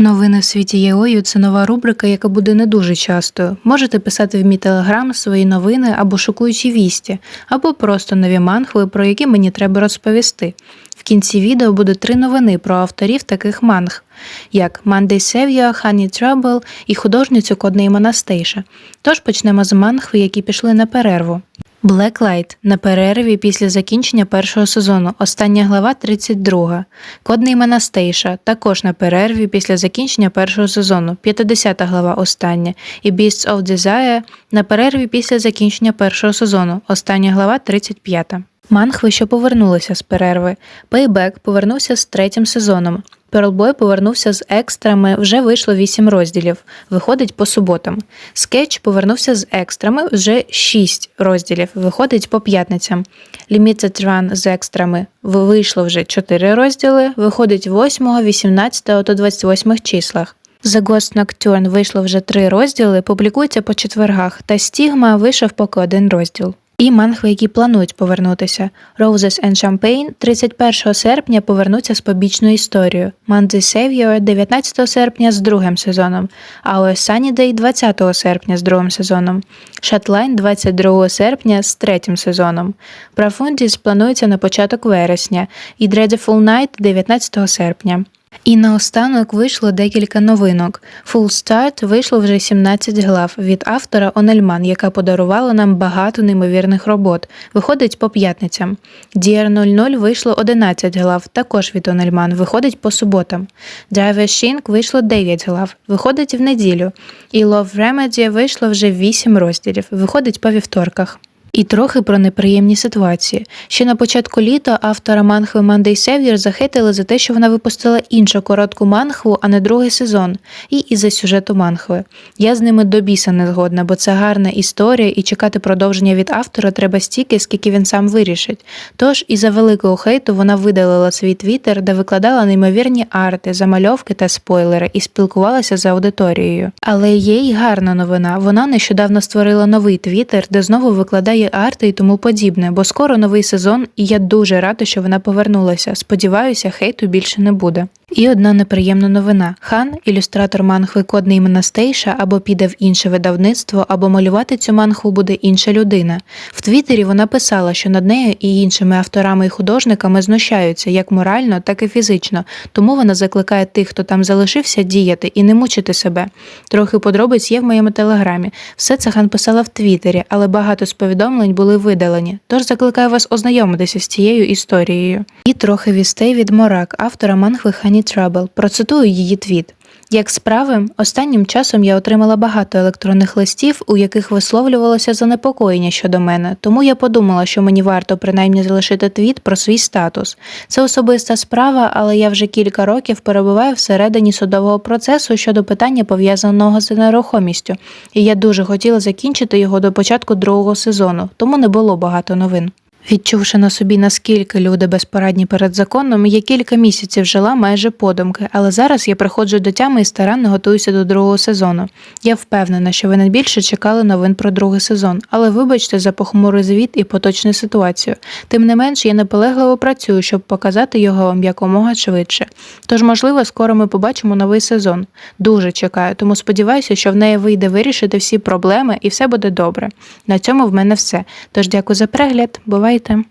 Новини в світі ЄОЮ – це нова рубрика, яка буде не дуже частою. Можете писати в мій телеграм свої новини або шокуючі вісті, або просто нові манхви, про які мені треба розповісти. В кінці відео буде три новини про авторів таких манг, як Monday Savior, Honey Trouble і художницю кодний Монастейша. Тож почнемо з мангви, які пішли на перерву. Blacklight на перерві після закінчення першого сезону, остання глава 32. Кодний Монастейша також на перерві після закінчення першого сезону, 50 глава остання. І Beasts of Desire на перерві після закінчення першого сезону, остання глава 35. Манхви, що повернулися з перерви. Payback повернувся з третім сезоном. Перлбой повернувся з екстрами, вже вийшло 8 розділів. Виходить по суботам. Скетч повернувся з екстрами, вже 6 розділів. Виходить по п'ятницям. Limited Run з екстрами вийшло вже 4 розділи. Виходить 8, 18 та 28 числах. The Ghost Nocturne вийшло вже 3 розділи, публікується по четвергах, та Стігма вийшов поки один розділ. І мангви, які планують повернутися. Roses and Champagne 31 серпня повернуться з побічною історією. Monday Savior 19 серпня з другим сезоном. Our Sunny Day 20 серпня з другим сезоном. Shotline 22 серпня з третім сезоном. Profundis планується на початок вересня. І Dreadful Night 19 серпня. І наостанок вийшло декілька новинок. Full Start вийшло вже 17 глав від автора Онельман, яка подарувала нам багато неймовірних робот. Виходить по п'ятницям. DR00 вийшло 11 глав, також від Онельман, виходить по суботам. Driver Shink вийшло 9 глав, виходить в неділю. І Love Remedy вийшло вже 8 розділів, виходить по вівторках. І трохи про неприємні ситуації. Ще на початку літа автора мангви Мандей Сев'єр захитили за те, що вона випустила іншу коротку мангву, а не другий сезон, і із-за сюжету мангви. Я з ними до біса не згодна, бо це гарна історія, і чекати продовження від автора треба стільки, скільки він сам вирішить. Тож із-за великого хейту вона видалила свій твіттер, де викладала неймовірні арти, замальовки та спойлери і спілкувалася з аудиторією. Але є й гарна новина. Вона нещодавно створила новий твіттер, де знову викладає арти і тому подібне, бо скоро новий сезон, і я дуже рада, що вона повернулася. Сподіваюся, хейту більше не буде. І одна неприємна новина: хан, ілюстратор мангви кодний Монастейша, або піде в інше видавництво, або малювати цю мангву буде інша людина. В Твіттері вона писала, що над нею і іншими авторами і художниками знущаються як морально, так і фізично. Тому вона закликає тих, хто там залишився, діяти і не мучити себе. Трохи подробиць є в моєму телеграмі. Все це хан писала в Твіттері, але багато з повідомлень були видалені. Тож закликаю вас ознайомитися з цією історією. І трохи вістей від Морак, автора мангви Хані Trouble. Процитую її твіт. Як справи, останнім часом я отримала багато електронних листів, у яких висловлювалося занепокоєння щодо мене, тому я подумала, що мені варто принаймні залишити твіт про свій статус. Це особиста справа, але я вже кілька років перебуваю всередині судового процесу щодо питання пов'язаного з нерухомістю, і я дуже хотіла закінчити його до початку другого сезону, тому не було багато новин. Відчувши на собі, наскільки люди безпорадні перед законом, я кілька місяців жила майже подумки, але зараз я приходжу до тями і старанно готуюся до другого сезону. Я впевнена, що ви найбільше чекали новин про другий сезон, але вибачте за похмурий звіт і поточну ситуацію. Тим не менш, я наполегливо працюю, щоб показати його вам якомога швидше. Тож, можливо, скоро ми побачимо новий сезон. Дуже чекаю, тому сподіваюся, що в неї вийде вирішити всі проблеми і все буде добре. На цьому в мене все. Тож дякую за перегляд. Бувайте!